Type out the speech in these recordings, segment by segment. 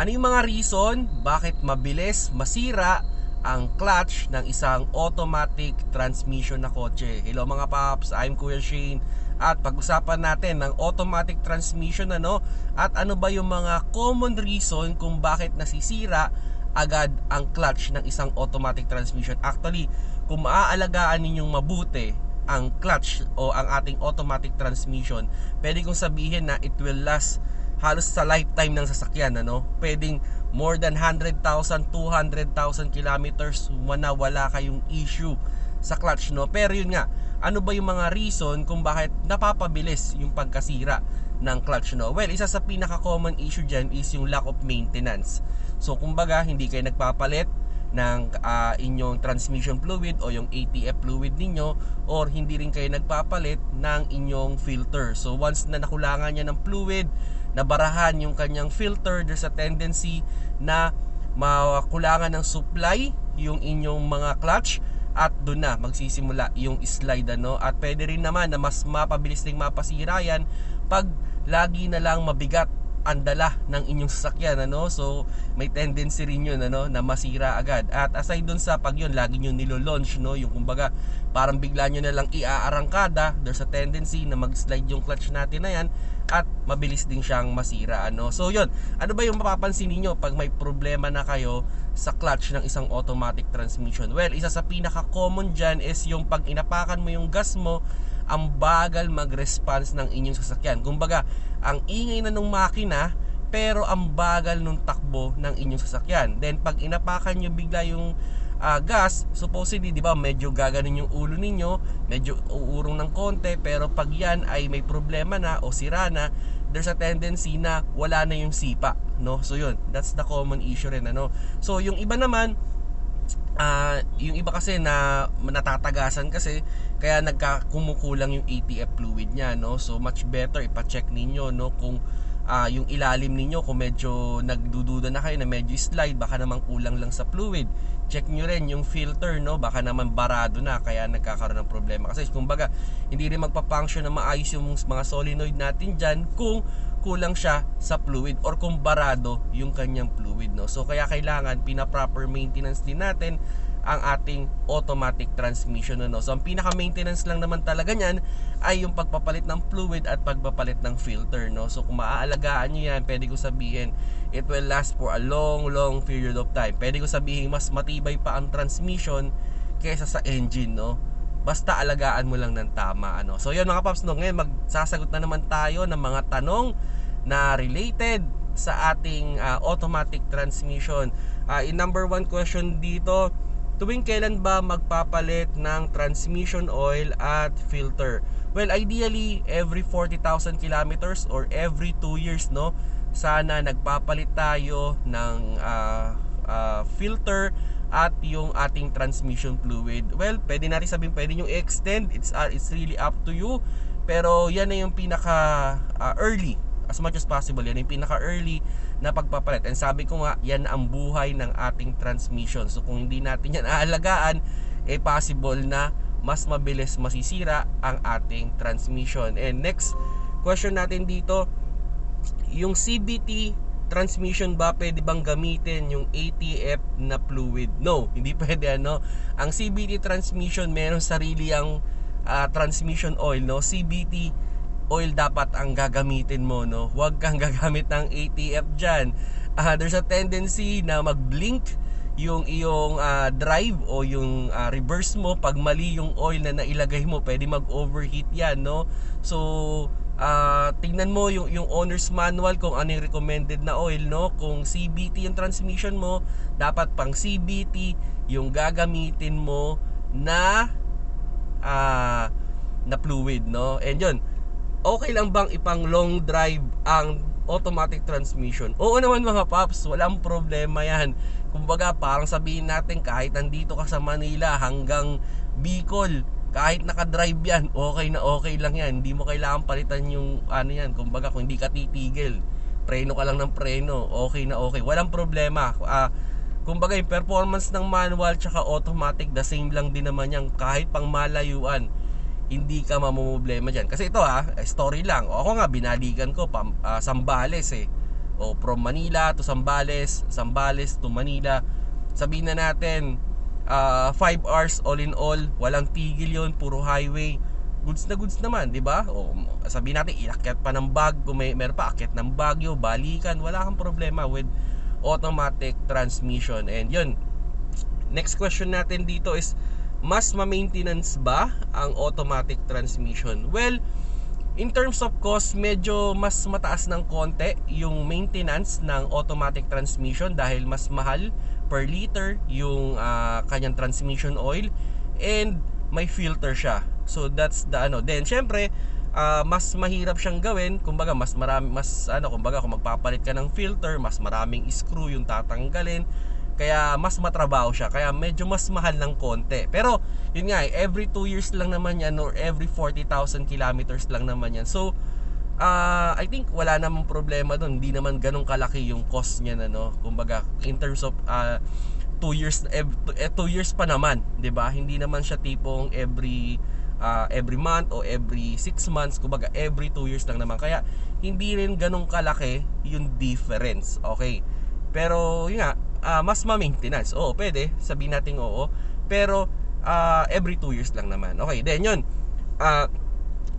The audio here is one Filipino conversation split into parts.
Ano yung mga reason bakit mabilis masira ang clutch ng isang automatic transmission na kotse? Hello mga paps, I'm Kuya Shane at pag-usapan natin ng automatic transmission ano at ano ba yung mga common reason kung bakit nasisira agad ang clutch ng isang automatic transmission. Actually, kung maaalagaan ninyong mabuti ang clutch o ang ating automatic transmission, pwede kong sabihin na it will last halos sa lifetime ng sasakyan ano? Pwedeng more than 100,000 200,000 kilometers na wala kayong issue sa clutch no? Pero yun nga ano ba yung mga reason kung bakit napapabilis yung pagkasira ng clutch no? Well isa sa pinaka common issue diyan is yung lack of maintenance. So kumbaga hindi kayo nagpapalit ng uh, inyong transmission fluid o yung ATF fluid ninyo or hindi rin kayo nagpapalit ng inyong filter. So once na nakulangan niya ng fluid, nabarahan yung kanyang filter, there's a tendency na makulangan ng supply yung inyong mga clutch at doon na magsisimula yung slide ano? At pwede rin naman na mas mapabilis ding mapasira yan pag lagi na lang mabigat ang dala ng inyong sasakyan ano? So may tendency rin yun ano na masira agad. At aside dun sa pag yun lagi nyo nilo-launch no? Yung kumbaga parang bigla nyo na lang iaarangkada there's a tendency na mag-slide yung clutch natin na yan at mabilis din siyang masira ano? So yun. Ano ba yung mapapansin niyo pag may problema na kayo sa clutch ng isang automatic transmission? Well isa sa pinaka common dyan is yung pag inapakan mo yung gas mo ang bagal mag-response ng inyong sasakyan. Kumbaga, ang ingay na nung makina, pero ang bagal nung takbo ng inyong sasakyan. Then, pag inapakan nyo bigla yung uh, gas, supposedly, di ba, medyo gaganon yung ulo ninyo, medyo uurong ng konti, pero pag yan ay may problema na o sira na, there's a tendency na wala na yung sipa, no? So yun, that's the common issue rin, ano? So yung iba naman, uh, yung iba kasi na natatagasan kasi kaya nagkakumukulang yung ATF fluid niya no? So much better ipa-check ninyo no? Kung uh, yung ilalim ninyo kung medyo nagdududa na kayo na medyo slide baka naman kulang lang sa fluid. Check nyo rin yung filter no? Baka naman barado na kaya nagkakaroon ng problema. Kasi kumbaga hindi rin magpa-function na maayos yung mga solenoid natin dyan kung kulang siya sa fluid or kung barado yung kanyang fluid no? So kaya kailangan pina proper maintenance din natin ang ating automatic transmission no? So ang pinaka maintenance lang naman talaga niyan ay yung pagpapalit ng fluid at pagpapalit ng filter no? So kung maaalagaan niyo yan pwede ko sabihin it will last for a long long period of time. Pwede ko sabihin mas matibay pa ang transmission kaysa sa engine no? Basta alagaan mo lang ng tama ano. So yun mga paps no, ngayon magsasagot na naman tayo ng mga tanong na related sa ating uh, automatic transmission. Uh, in number one question dito, tuwing kailan ba magpapalit ng transmission oil at filter? Well, ideally every 40,000 kilometers or every 2 years no. Sana nagpapalit tayo ng uh, uh, filter at yung ating transmission fluid. Well, pwede natin sabihin pwede yung extend. It's uh, it's really up to you. Pero yan na yung pinaka uh, early as much as possible yan yung pinaka early na pagpapalit and sabi ko nga yan ang buhay ng ating transmission so kung hindi natin yan aalagaan eh possible na mas mabilis masisira ang ating transmission and next question natin dito yung CBT transmission ba pwede bang gamitin yung ATF na fluid? No, hindi pwede ano. Ang CBT transmission meron sarili ang uh, transmission oil, no? CBT oil dapat ang gagamitin mo, no? Huwag kang gagamit ng ATF diyan. Uh, there's a tendency na mag-blink yung iyong uh, drive o yung uh, reverse mo pag mali yung oil na nailagay mo pwede mag-overheat yan no so uh, tingnan mo yung, yung owner's manual kung ano yung recommended na oil no kung CBT yung transmission mo dapat pang CBT yung gagamitin mo na uh, na fluid no and yun okay lang bang ipang long drive ang automatic transmission oo naman mga paps walang problema yan kumbaga parang sabihin natin kahit nandito ka sa Manila hanggang Bicol kahit naka-drive yan, okay na okay lang yan. Hindi mo kailangan palitan yung ano yan. Kumbaga kung hindi ka titigil, preno ka lang ng preno, okay na okay. Walang problema. Uh, kumbaga yung performance ng manual tsaka automatic, the same lang din naman yan. Kahit pang malayuan, hindi ka mamumblema dyan. Kasi ito ha, story lang. O, ako nga, binaligan ko, pam, uh, Sambales eh. o from Manila to Zambales, Zambales to Manila. Sabihin na natin 5 hours all in all, walang tigil 'yon, puro highway. Goods na goods naman, 'di ba? O sabihin natin ilakyat pa ng bag, kung may meron pa akyat ng Baguio, balikan, wala kang problema with automatic transmission. And 'yun. Next question natin dito is mas ma-maintenance ba ang automatic transmission? Well, in terms of cost, medyo mas mataas ng konti yung maintenance ng automatic transmission dahil mas mahal per liter yung uh, kanyang transmission oil and may filter siya. So that's the ano. Then syempre, uh, mas mahirap siyang gawin. Kumbaga mas marami mas ano, kumbaga kung magpapalit ka ng filter, mas maraming screw yung tatanggalin. Kaya mas matrabaho siya. Kaya medyo mas mahal ng konti. Pero yun nga, eh, every 2 years lang naman yan or every 40,000 kilometers lang naman yan. So uh, I think wala namang problema doon. Hindi naman ganun kalaki yung cost niya na no. Kumbaga in terms of uh, 2 years eh, 2 years pa naman, 'di ba? Hindi naman siya tipong every uh, every month o every 6 months, kumbaga every 2 years lang naman. Kaya hindi rin ganun kalaki yung difference. Okay. Pero yun nga, uh, mas ma-maintenance. Oo, pwede. Sabihin natin oo. Pero uh, every 2 years lang naman. Okay, then yun. Uh,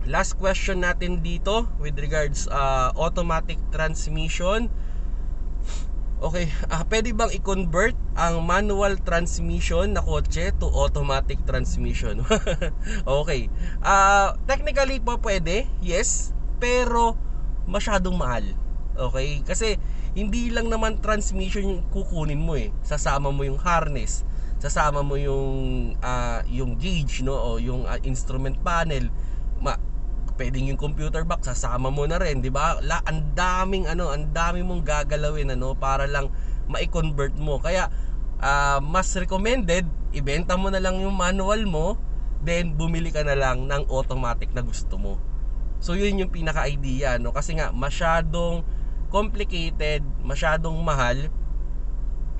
last question natin dito with regards uh, automatic transmission. Okay, uh, pwede bang i-convert ang manual transmission na kotse to automatic transmission? okay. Uh, technically po pwede, yes, pero masyadong mahal. Okay? Kasi hindi lang naman transmission yung kukunin mo eh. Sasama mo yung harness, sasama mo yung uh, yung gauge no o yung uh, instrument panel. Ma pwedeng yung computer box sasama mo na rin, 'di ba? La ang daming ano, ang dami mong gagalawin ano para lang ma-convert mo. Kaya uh, mas recommended ibenta mo na lang yung manual mo, then bumili ka na lang ng automatic na gusto mo. So yun yung pinaka-idea no kasi nga masyadong complicated, masyadong mahal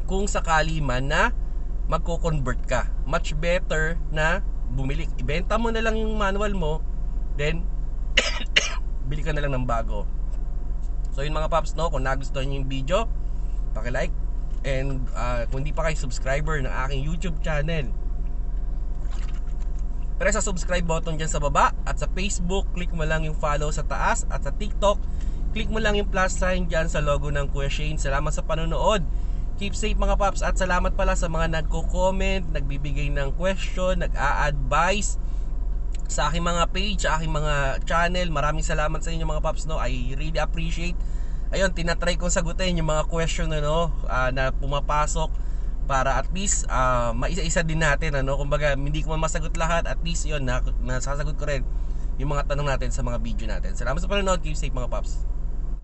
kung sakali man na magko-convert ka. Much better na bumili, ibenta mo na lang yung manual mo, then bili ka na lang ng bago. So yun mga paps no, kung nagustuhan niyo yung video, paki-like and uh, kung hindi pa kayo subscriber ng aking YouTube channel, press sa subscribe button dyan sa baba at sa Facebook, click mo lang yung follow sa taas at sa TikTok, click mo lang yung plus sign dyan sa logo ng Kuya Shane. Salamat sa panonood. Keep safe mga paps at salamat pala sa mga nagko-comment, nagbibigay ng question, nag-a-advise sa aking mga page, sa aking mga channel. Maraming salamat sa inyo mga paps no. I really appreciate. Ayun, tinatry kong sagutin yung mga question ano, uh, na pumapasok para at least uh, maisa-isa din natin ano. Kumbaga, hindi ko man masagot lahat, at least 'yon na nasasagot ko rin yung mga tanong natin sa mga video natin. Salamat sa panonood. Keep safe mga paps.